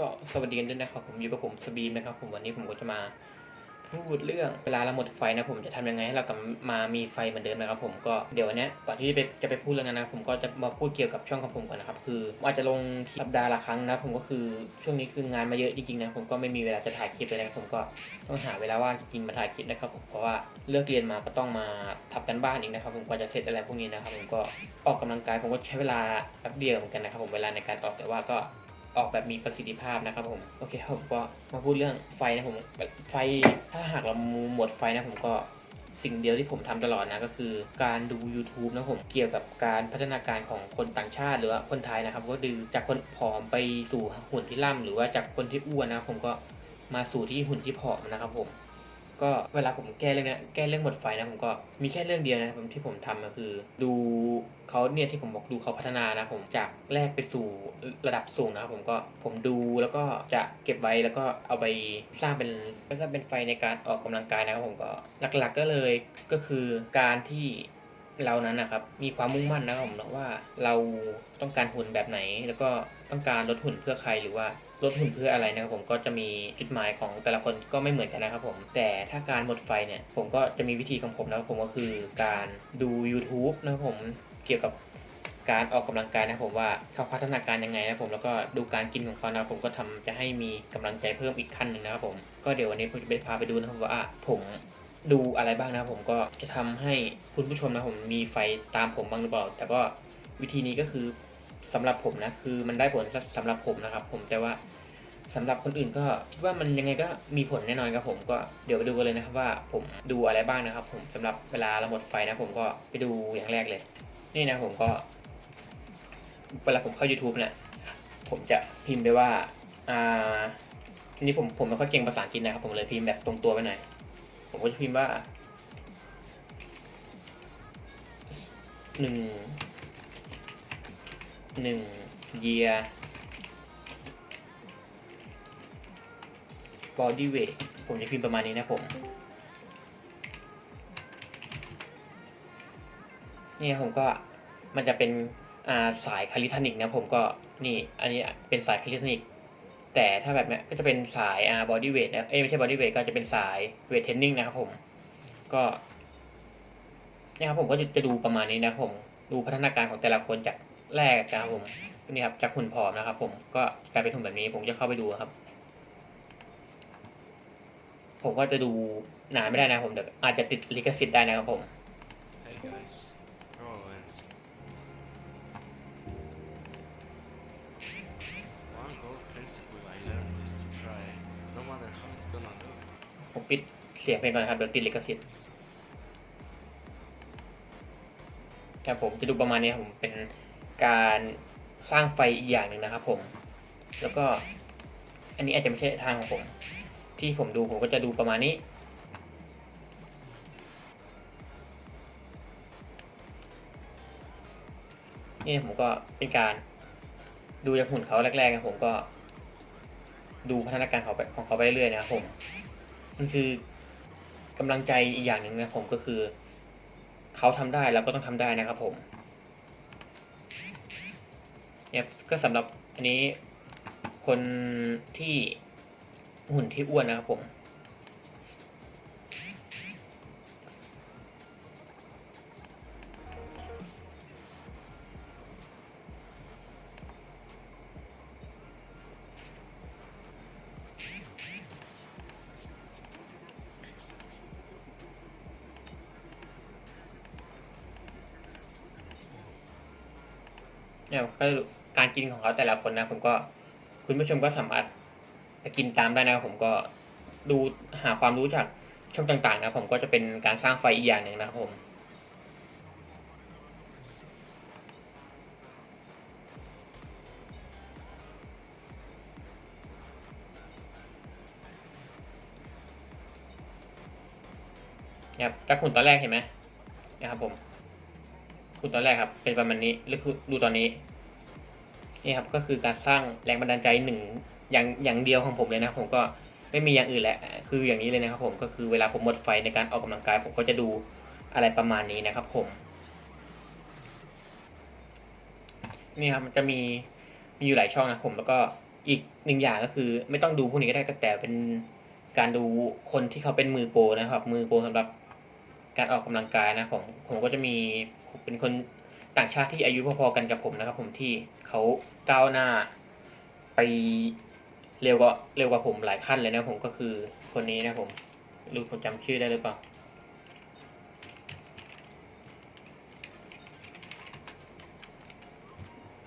ก็สวัสดีกันด้วยนะครับผมอยู่กับผมสบีมนะครับผมวันนี้ผมก็จะมาพูดเรื่องเวลาเราหมดไฟนะผมจะทำยังไงให้เรากลับมามีไฟเหมือนเดิมนะครับผมก็เดี๋ยววันนี้ก่อนที่จะไปจะไปพูดเรื่องนั้นนะผมก็จะมาพูดเกี่ยวกับช่องของผมก่อนนะครับคืออาจจะลงสัปดาห์ละครั้งนะผมก็คือช่วงนี้คืองานมาเยอะจริงๆนะผมก็ไม่มีเวลาจะถ่ายคลิปเลยนะผมก็ต้องหาเวลาว่างจริงๆมาถ่ายคลิปนะครับผมเพราะว่าเลิกเรียนมาก็ต้องมาทำกันบ้านอีกนะครับผมกว่าจะเสร็จอะไรพวกนี้นะครับผมก็ออกกำลังกายผมก็ใช้เวลาแป๊บเดียวเหมือนกันนะครับผมเวลาในการออกแต่ว่าก็ ออกแบบมีประสิทธิภาพนะครับผมโอเคครับผมก็มาพูดเรื่องไฟนะผมไฟถ้าหากเราหมดไฟนะผมก็สิ่งเดียวที่ผมทำตลอดนะก็คือการดู YouTube นะผมเกี่ยวกับการพัฒนาการของคนต่างชาติ หรือว่าคนไทยนะครับ ก็ดูจากคนผอมไปสู่หุ่นที่ล่ำหรือว่าจากคนที่อ้วนนะครับผมก็มาสู่ที่หุ่นที่ผอมนะครับผม ก็เวลาผมแก้เรื่องนี้แก้เรื่องหมดไฟนะผมก็มีแค่เรื่องเดียวนะผมที่ผมทำก็คือ ดูเขาเนี่ยที่ผมบอกดูเขาพัฒนานะผมจากแรกไปสู่ระดับสูงนะครับผมก็ผมดูแล้วก็จะเก็บไว้แล้วก็เอาไปสร้างเป็นก็จะเป็นไฟในการออกกำลังกายนะครับผมก็หลักๆก็เลยก็คือการที่เรานั้นนะครับมีความมุ่งมั่นนะครับผมว่าเราต้องการหุ่นแบบไหน แล้วก็ต้องการลดหุ่นเพื่อใครหรือว่า ลดหุ่นเพื่ออะไรนะครับผมก็จะมีจุดหมายของแต่ละคนก็ไม่เหมือนกันนะครับผม แต่ถ้าการหมดไฟเนี่ยผมก็จะมีวิธีของผมนะครับผมก็คือการดู YouTube นะครับผมเกี่ยวกับการออกกำลังกายนะครับผมว่าเขาพัฒนาการยังไงนะครับผมแล้วก็ดูการกินของเขานะผมก็ทำจะให้มีกำลังใจเพิ่มอีกขั้นหนึ่งนะครับผมก็เดี๋ยววันนี้ผมจะไปพาไปดูนะครับว่าผมดูอะไรบ้างนะครับผมก็จะทำให้คุณผู้ชมนะผมมีไฟตามผมบ้างหรือเปล่า แต่ก็วิธีนี้ก็คือ สำหรับผมนะคือมันได้ผลสำหรับผมนะครับ ผมแต่ว่าสำหรับคนอื่นก็คิดว่ามันยังไงก็มีผลแน่นอนครับผมก็เดี๋ยวไปดูกันเลยนะครับว่าผมดูอะไรบ้างนะครับ ผมสำหรับเวลาเราหมดไฟนะผมก็ไปดูอย่างแรกเลย นี่นะผมก็เวลาผมเข้า YouTube เนี่ยผมจะพิมพ์ไปว่าอ่านนี่ผมผมไม่ค่อยเก่งภาษาอังกฤษนะครับผมเลยพิมพ์แบบตรงตัวไปหน่อยผมก็จะพิมพ์ว่าหนึ่ง หนึ่ง year body weight ผมจะพิมพ์ประมาณนี้นะผม นี่ผมก็มันจะเป็นาสายคาลิทานิกนะผมก็นี่อันนี้เป็นสายคาลิทานิก แต่ถ้าแบบนี้ก็จะเป็นสายอาบอดี้เวทนะเอ้ไม่ใช่บอดี้เวทก็จะเป็นสายเวทเทรนนิ่งนะครับผมก็นี่ครับผมก็จะดูประมาณนี้นะผม ดูพัฒนาการของแต่ละคนจาก แรกนะครับผมนี่ครับจากหุ่นผอมนะครับ ผมก็กลายเป็นหุ่นแบบนี้ ผมจะเข้าไปดูครับ ผมก็จะดูนานไม่ได้นะครับผมเดี๋ยวอาจจะติดลิขสิทธิ์ได้นะครับผม Hey guys, Rollins. One gold principle I learned is to try, no matter how it's gonna look. ผมปิดเสียงเพลงก่อนนะครับเดี๋ยวติดลิขสิทธิ์ครับผมจะดูประมาณนี้ครับผมเป็น การสร้างไฟอีกอย่างหนึ่งนะครับ ผม แล้วก็อันนี้อาจจะไม่ใช่ทางของผม ที่ผมดูผมก็จะดูประมาณนี้ นี่ผมก็เป็นการดูจากหุ่นเขาแรกๆนะผมก็ดูพัฒนาการเขาไปของเขาไปเรื่อยๆนะครับผมมันคือกำลังใจอีกอย่างหนึ่งนะผมก็คือ เขาทำได้เราก็ต้องทำได้นะครับผม ก็สำหรับอันนี้คนที่หุ่นที่อ้วนนะครับผม เนี่ยก็ การกินของเขาแต่ละคนนะผมก็คุณผู้ชมก็สามารถกินตามได้นะครับผมก็ดูหาความรู้จากช่องต่างๆนะผมก็จะเป็นการสร้างไฟอีกอย่างหนึ่งนะครับผมนี่ยครับจากหุ่นตอนแรกเห็นไหมนะครับผมคุณตอนแรกครับ เป็นประมาณนี้หรือคือดูตอนนี้ นี่ครับก็คือการสร้างแรงบันดาลใจหนึ่งอย่างอย่างเดียวของผมเลยนะผมก็ไม่มีอย่างอื่นแหละคืออย่างนี้เลยนะครับผมก็คือเวลาผมหมดไฟในการออกกำลังกาย ผมก็จะดูอะไรประมาณนี้นะครับผมนี่ครับมันจะมีมีอยู่หลายช่องนะผมแล้วก็อีกหนึ่งอย่างก็คือ ไม่ต้องดูพวกนี้ก็ได้แต่เป็นการดูคนที่เขาเป็นมือโปรนะครับ มือโปรสำหรับการออกกำลังกายนะผมผมก็จะมีเป็นคน ต่างชาติที่อายุพอๆกันกับผมนะครับ ผมที่เขาก้าวหน้าไปเร็วกว่าเร็วกว่าผมหลายขั้นเลยนะผมก็คือคนนี้นะผมรู้ผมจำชื่อได้หรือเปล่า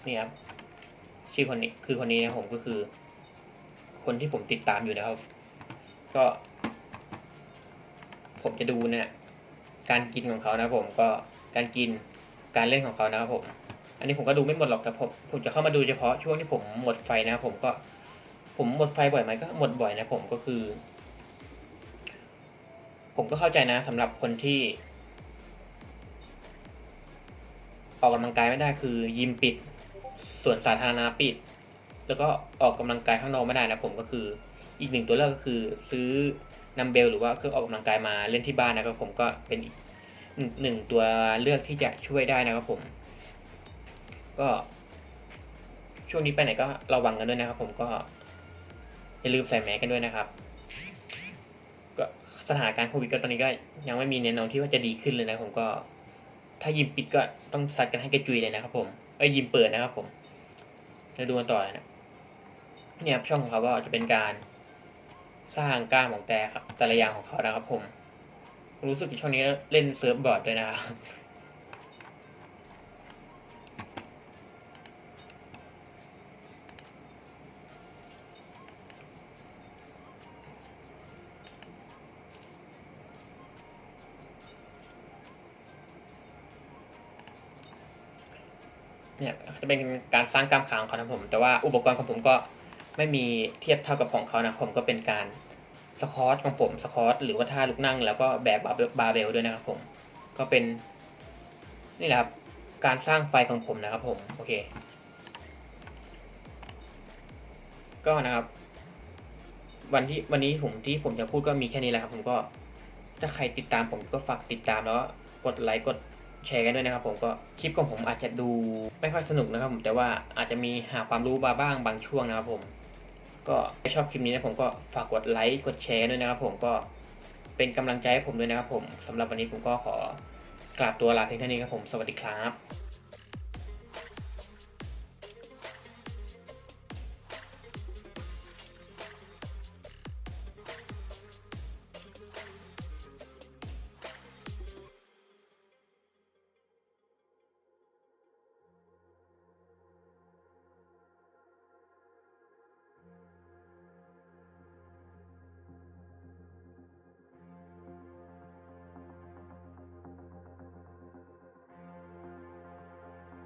นี่ครับชื่อคนนี้คือคนนี้นะผมก็คือ คนที่ผมติดตามอยู่นะครับ ก็ ผมจะดูเนี่ยการกินของเขานะผมก็การกิน การเล่นของเขานะครับผม อันนี้ผมก็ดูไม่หมดหรอกแต่ผมผมจะเข้ามาดูเฉพาะช่วงที่ผมหมดไฟนะครับผมก็ผมหมดไฟบ่อยไหมก็หมดบ่อยนะผมก็คือ ผมก็เข้าใจนะสำหรับคนที่ ออกกำลังกายไม่ได้คือยิมปิดส่วนสาธารณะปิด แล้วก็ออกกำลังกายข้างนอกไม่ได้นะผมก็คือ อีกหนึ่งตัวเลือกก็คือ ซื้อนัมเบลหรือว่าเครื่องออกกำลังกายมาเล่นที่บ้านนะครับผมก็เป็นอีก หนึ่งตัวเลือกที่จะช่วยได้นะครับผม ก็ช่วงนี้ไปไหนก็ระวังกันด้วยนะครับ ผมก็อย่าลืมใส่แมสกันด้วยนะครับ ก็สถานการณ์โควิดก็ตอนนี้ก็ยังไม่มีแนวโน้มที่ว่าจะดีขึ้นเลยนะผมก็ ถ้ายิมปิดก็ต้องซัดกันให้กระจุยเลยนะครับ ผมไอ้ยิมเปิดนะครับ ผมเราดูกันต่อนะเนี่ยช่องของเขาก็จะเป็นการสร้างกล้ามของแต่ครับแต่ละอย่างของเขานะครับผม รู้สึกช่องนี้เล่นเซิร์ฟบอร์ดด้วยนะครับเนี่ยจะเป็นการสร้างกล้ามขาของเขานะผม แต่ว่าอุปกรณ์ของผมก็ไม่มีเทียบเท่ากับของเขานะผมก็เป็นการ สคอตของผมสคอตหรือว่าท่าลุกนั่ง แล้วก็แบกบบลบาร์เบลด้วยนะครับผม ก็เป็นนี่แหละครับการสร้างไฟของผมนะครับผมโอเค ก็นะครับ วันที่วันนี้ผมที่ผมจะพูดก็มีแค่นี้แหละครับ ผมก็ถ้าใครติดตามผมก็ฝากติดตามแล้วกดไลค์กดแชร์กันด้วยนะครับ ผมก็คลิปของผมอาจจะดูไม่ค่อยสนุกนะครับ ผมแต่ว่าอาจจะมีหาความรู้มาบ้างบางช่วงนะครับผม ก็ถ้าชอบคลิปนี้นะผมก็ฝากกดไลค์กดแชร์ด้วยนะครับ ผมก็เป็นกำลังใจให้ผมด้วยนะครับ ผมสำหรับวันนี้ผมก็ขอกราบตัวลาเพียงเท่านี้ครับผมสวัสดีครับ